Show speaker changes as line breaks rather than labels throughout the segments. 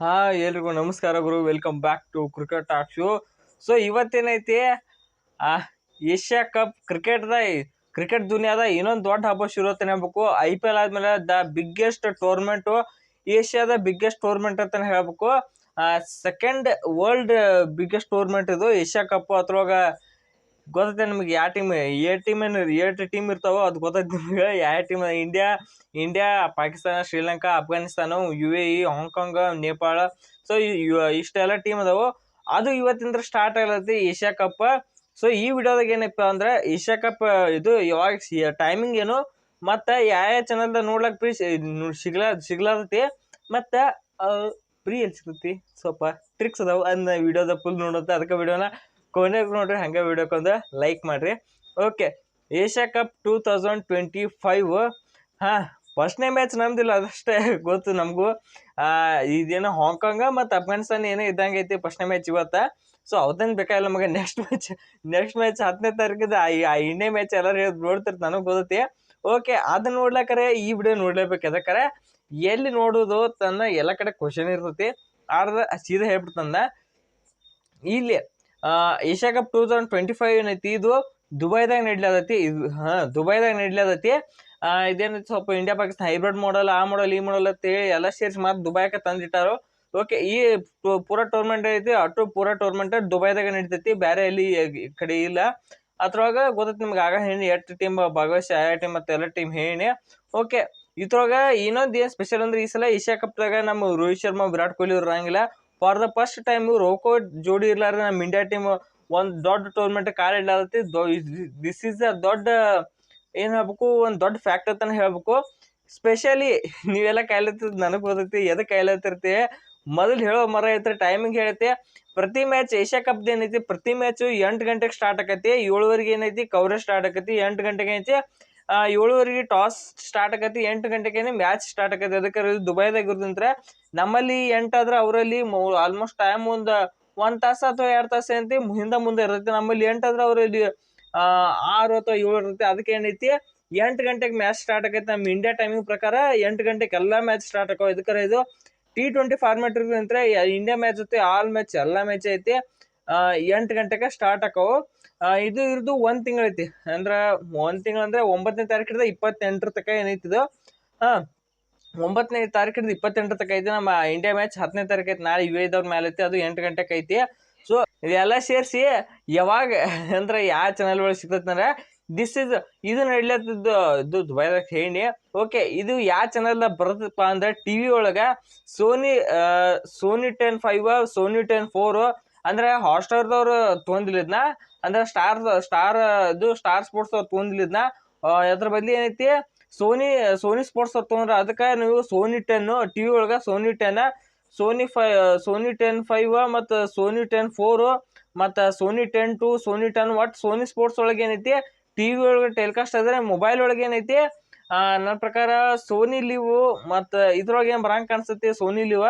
ಹಾ ಎಲ್ರಿಗೂ ನಮಸ್ಕಾರ ಗುರು. Welcome back to cricket talk show so ಇವತ್ತೇನೈತಿ? Asia cup ಕ್ರಿಕೆಟ್ದ ಕ್ರಿಕೆಟ್ ದುನಿಯಾದ ಇನ್ನೊಂದು ದೊಡ್ಡ ಹಬ್ಬ ಶುರು ಅಂತಾನೆ ಹೇಳ್ಬೇಕು ಐ ಪಿ ಎಲ್ ಆದ್ಮೇಲೆ ದ ಬಿಗ್ಗೆಸ್ಟ್ ಟೂರ್ನಮೆಂಟು ಏಷ್ಯಾದ ಬಿಗ್ಗೆಸ್ಟ್ ಟೂರ್ನಮೆಂಟ್ ಅಂತಾನೆ ಹೇಳ್ಬೇಕು ಸೆಕೆಂಡ್ ವರ್ಲ್ಡ್ ಬಿಗ್ಗೆಸ್ಟ್ ಟೂರ್ನಮೆಂಟ್ ಇದು ಏಷ್ಯಾ ಕಪ್ ಅದ್ರೊಳಗ ಗೊತ್ತೈತೆ ನಿಮಗೆ ಯಾವ ಟೀಮ್ ಏ ಟೀಮ್ ಏನು ಏಟ್ ಟೀಮ್ ಇರ್ತಾವೋ ಅದು ಗೊತ್ತೈತೆ ನಿಮಗೆ. ಯಾವ team India India Pakistan Sri Lanka Afghanistan U A E Hong Kong Nepal so ಇಷ್ಟೆಲ್ಲ ಟೀಮ್ ಅದಾವು. ಅದು ಇವತ್ತಿಂದ ಸ್ಟಾರ್ಟ್ ಆಗಿರತ್ತೆ ಏಷ್ಯಾ ಕಪ್ ಸೊ ಈ ವಿಡಿಯೋದಾಗ ಏನಪ್ಪ ಅಂದ್ರೆ ಏಷ್ಯಾ ಕಪ್ ಇದು ಯಾವಾಗ ಟೈಮಿಂಗ್ ಏನು? ಮತ್ತು ಯಾವ ಯಾವ ಚಾನಲ್ದಾಗ ನೋಡ್ಲಕ್ಕ ಪ್ರೀ ಸಿಗ್ಲಾ, ಸಿಗ್ಲಾತೈತಿ? ಮತ್ತು ಪ್ರೀ ಎಲ್ಲಿ ಸಿಗ್ತೈತಿ ಸ್ವಲ್ಪ ಟ್ರಿಕ್ಸ್ ಅದಾವೆ ಅದನ್ನ ವಿಡಿಯೋದ ಫುಲ್ ನೋಡುತ್ತೆ ಅದಕ್ಕೆ ವಿಡಿಯೋನ ಕೊನೆಗೆ ನೋಡ್ರಿ ಹಂಗೆ ವಿಡಿಯೋಕ್ಕೊಂದು ಲೈಕ್ ಮಾಡಿರಿ. Okay Asia cup two thousand twenty five ಹಾಂ ಫಸ್ಟ್ನೇ ಮ್ಯಾಚ್ ನಮ್ದಿಲ್ಲ, ಅದಷ್ಟೇ ಗೊತ್ತು ನಮಗೂ. ಇದೇನೋ ಹಾಂಗ್ಕಾಂಗ ಮತ್ತು ಅಫ್ಘಾನಿಸ್ತಾನ ಏನೋ ಇದ್ದಂಗೆ ಐತಿ ಫಸ್ಟ್ನೇ ಮ್ಯಾಚ್ ಇವತ್ತು. ಸೊ ಅವತ್ತೇನು ಬೇಕಾಗಿಲ್ಲ ನಮಗೆ ನೆಕ್ಸ್ಟ್ ಮ್ಯಾಚ್ ನೆಕ್ಸ್ಟ್ ಮ್ಯಾಚ್ ಹತ್ತನೇ ತಾರೀಕಿದ ಆ ಇಂಡಿಯಾ ಮ್ಯಾಚ್ ಎಲ್ಲರೂ ಹೇಳಿ ನೋಡ್ತಿರ್ತ ನನಗೆ ಗೊತ್ತೈತಿ. ಓಕೆ ಅದನ್ನ ನೋಡ್ಲಾಕರೆ, ಈ ವಿಡಿಯೋ ನೋಡ್ಲೇಬೇಕು ಯಾಕಂದ್ರೆ ಎಲ್ಲಿ ನೋಡೋದು ತನ್ನ ಎಲ್ಲ ಕಡೆ ಕ್ವಶನ್ ಇರ್ತೈತಿ. ಆದ್ರೆ ಸೀದಾ ಹೇಳ್ಬಿಡ್ತಂದ ಇಲ್ಲಿ Asia cup two thousand twenty five ಏನೈತಿ? ಇದು ದುಬೈದಾಗ ನಡ್ಲಾದತಿ ಇದು, ಹಾಂ, ದುಬೈದಾಗ ನಡ್ಲಾದತಿ ಇದೇನೈತಿ? ಸ್ವಲ್ಪ ಇಂಡಿಯಾ ಪಾಕಿಸ್ತಾನ ಹೈಬ್ರಿಡ್ ಮಾಡಲ್ ಆ ಮಾಡಲ್ ಈ ಮಾಡಲ್ ಅಂತೇಳಿ ಎಲ್ಲ ಸೇರಿಸಿ ಮತ್ತೆ ದುಬೈಕ ತಂದಿಟ್ಟಾರು. ಓಕೆ ಈ ಪೂರಾ ಟೂರ್ನಮೆಂಟ್ ಐತಿ ಅಟು ಪೂರಾ ಟೂರ್ನಮೆಂಟ್ ದುಬೈದಾಗ ನಡಿತೈತಿ. ಬೇರೆ ಎಲ್ಲಿ ಕಡೆ ಇಲ್ಲ. ಅದ್ರೊಳಗ ಗೊತ್ತೈತಿ ನಿಮ್ಗೆ ಆಗ ಹೇಳಿ. ಎಷ್ಟು ಟೀಮ್ ಭಾಗವಹಿಸಿ ಆಯಾ ಟೀಮ್ ಮತ್ತೆ ಎಲ್ಲ ಟೀಮ್ ಹೇಳಿ. ಓಕೆ ಇದ್ರೊಳಗ ಇನ್ನೊಂದು ಏನು ಸ್ಪೆಷಲ್ ಅಂದ್ರೆ ಈ ಸಲ ಏಷ್ಯಾ ಕಪ್ದಾಗ ನಮ್ಮ ರೋಹಿತ್ ಶರ್ಮಾ, ವಿರಾಟ್ ಕೊಹ್ಲಿ ಇರಂಗಿಲ್ಲ. For the first time Roko ಜೋಡಿ ಇರ್ಲಾರ್ದೆ ನಮ್ಮ ಇಂಡಿಯಾ ಟೀಮ್ ಒಂದು ದೊಡ್ಡ ಟೂರ್ನಮೆಂಟ್ ಕಾಲ್ ಇಡ್ಲಾರತಿ ದಿಸ್ ಈಸ್ ಅ ದೊಡ್ಡ, ಏನು ಹೇಳ್ಬೇಕು, ಒಂದು ದೊಡ್ಡ ಫ್ಯಾಕ್ಟ್ ಅಂತಾನೆ ಹೇಳ್ಬೇಕು. ಸ್ಪೆಷಲಿ ನೀವೆಲ್ಲ ಕಾಯ್ಲತ್ತಿದ್ ನನಗೆ ಗೊತ್ತೈತಿ ಎದಕ್ಕೆ ಕಾಯ್ಲತ್ತಿರ್ತಿ? ಮೊದಲು ಹೇಳೋ ಮರ ಐತ್ರಿ ಟೈಮಿಂಗ್ ಹೇಳುತ್ತೆ ಪ್ರತಿ ಮ್ಯಾಚ್ ಏಷ್ಯಾ ಕಪ್ ಏನೈತಿ, ಪ್ರತಿ ಮ್ಯಾಚು ಎಂಟು ಗಂಟೆಗೆ ಸ್ಟಾರ್ಟ್ ಆಕತಿ, ಏಳುವರೆಗೆ ಏನೈತಿ ಕವರೇಜ್ ಸ್ಟಾರ್ಟ್ ಆಕತಿ, ಎಂಟು ಗಂಟೆಗೆ ಐತಿ ಏಳುವರೆಗೆ ಟಾಸ್ ಸ್ಟಾರ್ಟ್ ಆಗತ್ತೆ, ಎಂಟು ಗಂಟೆಗೆ ಮ್ಯಾಚ್ ಸ್ಟಾರ್ಟ್ ಆಗತ್ತೆ. ಅದಕ್ಕೆ ದುಬೈದಾಗ ಇರೋದಂದ್ರೆ ನಮ್ಮಲ್ಲಿ ಎಂಟಾದ್ರೆ ಅವರಲ್ಲಿ ಆಲ್ಮೋಸ್ಟ್ ಟೈಮ್ ಒಂದು ಒಂದು ತಾಸು ಅಥವಾ ಎರಡು ತಾಸು ಏನೈತಿ ಹಿಂದೆ ಮುಂದೆ ಇರುತ್ತೆ. ನಮ್ಮಲ್ಲಿ ಎಂಟಾದ್ರೆ ಅವರಲ್ಲಿ ಆರು ಅಥವಾ ಏಳು ಇರುತ್ತೆ. ಅದಕ್ಕೆ ಏನೈತಿ, ಎಂಟು ಗಂಟೆಗೆ ಮ್ಯಾಚ್ ಸ್ಟಾರ್ಟ್ ಆಕೈತಿ ನಮ್ಮ ಇಂಡಿಯಾ ಟೈಮಿಂಗ್ ಪ್ರಕಾರ. ಎಂಟು ಗಂಟೆಗೆ ಎಲ್ಲ ಮ್ಯಾಚ್ ಸ್ಟಾರ್ಟ್ ಆಕೋ ಇದಕ್ಕೆ ಇದು ಟಿ ಟ್ವೆಂಟಿ ಫಾರ್ಮ್ಯಾಟ್ ಇರೋದಂದ್ರೆ ಇಂಡಿಯಾ ಮ್ಯಾಚ್ ಜೊತೆ ಆಲ್ ಮ್ಯಾಚ್ ಎಲ್ಲ ಮ್ಯಾಚ್ ಐತಿ. ಎಂಟು ಗಂಟೆಗೆ ಸ್ಟಾರ್ಟ್ ಆಕವು ಇದು ಇರ್ದು ಒಂದು ತಿಂಗಳೈತಿ ಅಂದ್ರೆ ಒಂದು ತಿಂಗಳು ಅಂದ್ರೆ ಒಂಬತ್ತನೇ ತಾರೀಕಿಂದ ಇಪ್ಪತ್ತೆಂಟರ ತನಕ ಏನೈತಿ ಇದು? ಹಾಂ ಒಂಬತ್ತನೇ ತಾರೀಕಿಂದ ಇಪ್ಪತ್ತೆಂಟರ ತನಕ ಐತಿ. ನಮ್ಮ ಇಂಡಿಯಾ ಮ್ಯಾಚ್ ಹತ್ತನೇ ತಾರೀಕು ಐತಿ. ನಾಳೆ ಯು ದವ್ರ ಮೇಲೆ ಐತಿ. ಅದು ಎಂಟು ಗಂಟೆಗೆ ಐತಿ. ಸೊ ಇದೆಲ್ಲ ಸೇರಿಸಿ ಯಾವಾಗ ಅಂದ್ರೆ ಯಾವ ಚಾನಲ್ ಒಳಗೆ ಸಿಗ್ತೈತೆ ಅಂದ್ರೆ ದಿಸ್ ಇಸ್ ಇದು ನಡ್ಲತ್ತಿದ್ದು, ಇದು ದುಬೈದಾಗ ಹೇಳಿ. ಓಕೆ ಇದು ಯಾವ ಚಾನಲ್ದಾಗ ಬರುತ್ತಪ್ಪ ಅಂದ್ರೆ ಟಿ ವಿ ಒಳಗೆ Sony Sony ten five Sony ten four ಅಂದ್ರೆ ಹಾಟ್ಸ್ಟಾರ್ದವ್ರು ತೊಗೊಂದಿಲ್ಲಿದ್ನ ಅಂದ್ರೆ ಸ್ಟಾರ್ ಸ್ಟಾರ್ ಇದು ಸ್ಟಾರ್ ಸ್ಪೋರ್ಟ್ಸ್ ಅವ್ರು ತೊಂದಿಲಿದ್ನ ಅದ್ರ ಬದಲಿ ಏನೈತಿ ಸೋನಿ ಸೋನಿ ಸ್ಪೋರ್ಟ್ಸ್ ಅವ್ರು ತೊಗೊಂಡ್ರೆ ಅದಕ್ಕೆ ನೀವು ಸೋನಿ ಟೆನ್ ಟಿ ವಿ ಒಳಗೆ Sony ten Sony five Sony ten five ಮತ್ತು ಸೋನಿ ಟೆನ್ ಫೋರು ಮತ್ತು Sony ten two Sony ten ಒಟ್ಟು ಸೋನಿ ಸ್ಪೋರ್ಟ್ಸ್ ಒಳಗೆ ಏನೈತಿ ಟಿ ವಿ ಒಳಗೆ ಟೆಲಿಕಾಸ್ಟ್ ಆದರೆ ಮೊಬೈಲ್ ಒಳಗೆ ಏನೈತಿ ನನ್ನ ಪ್ರಕಾರ ಸೋನಿ ಲಿವು ಮತ್ತು ಇದ್ರೊಳಗೆ ಏನು ಬರಂಗೆ ಕಾಣಿಸ್ತೈತಿ ಸೋನಿ ಲಿವ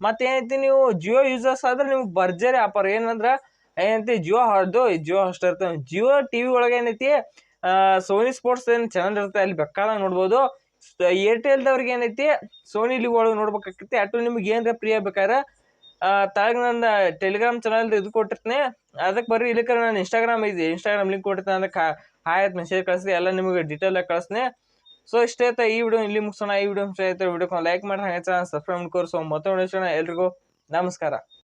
ಮತ್ತೆ ಏನೈತಿ ನೀವು ಜಿಯೋ ಯೂಸರ್ಸ್ ಆದ್ರೆ ನಿಮ್ಗೆ ಭರ್ಜರಿ ಆಫರ್ ಏನಂದ್ರೆ, ಏನೈತಿ ಜಿಯೋ ಹಾಡ್ದು ಜಿಯೋ ಅಷ್ಟು ಇರ್ತವೆ ಜಿಯೋ ಟಿ ವಿ ಒಳಗೆ ಏನೈತಿ ಸೋನಿ ಸ್ಪೋರ್ಟ್ಸ್ ಏನು ಚಾನಲ್ ಇರುತ್ತೆ ಅಲ್ಲಿ ಬೇಕಾದಾಗ ನೋಡ್ಬೋದು. ಏರ್ಟೆಲ್ದವ್ರಿಗೆ ಏನೈತಿ ಸೋನಿ ಲಿವ್ ಒಳಗೆ ನೋಡ್ಬೇಕಾಗ್ತೈತಿ ಅಟು ನಿಮ್ಗೆ ಏನರ ಪ್ರಿಯ ಬೇಕಾದ್ರೆ ತಾಗ ನನ್ನ ಟೆಲಿಗ್ರಾಮ್ ಚಾನಲ್ ಇದು ಕೊಟ್ಟಿರ್ತೀನಿ. ಅದಕ್ಕೆ ಬರ್ರಿ ಇಲ್ಲಿಕ್ಕೆ ನಾನು ಇನ್ಸ್ಟಾಗ್ರಾಮ್ ಇದೆ ಇನ್ಸ್ಟಾಗ್ರಾಮ್ ಲಿಂಕ್ ಕೊಟ್ಟಿರ್ತೀನಿ, ಅದಕ್ಕೆ ಹಾಯ್ ಮೆಸೇಜ್ ಕಳಿಸ್ತೀನಿ ಎಲ್ಲ ನಿಮಗೆ ಡೀಟೇಲ್ ಆಗಿ ಕಳಿಸ್ತೀನಿ ಸೊ ಇಷ್ಟೇ ಆಯ್ತಾ ಈ ವಿಡಿಯೋ ಇಲ್ಲಿ ಮುಗಿಸೋಣ. ಈ ವಿಡಿಯೋ ಇಷ್ಟ ಆಯ್ತು ವಿಡಿಯೋಕ್ಕೆ ಲೈಕ್ ಮಾಡಿ ಹಾಗೆ ಸಬ್ಸ್ಕ್ರೈಬ್ ಮಾಡ್ಕೋರಿ. ಸೊ ಮತ್ತೆ ವಿಡಿಯೋ ಎಲ್ರಿಗೂ ನಮಸ್ಕಾರ.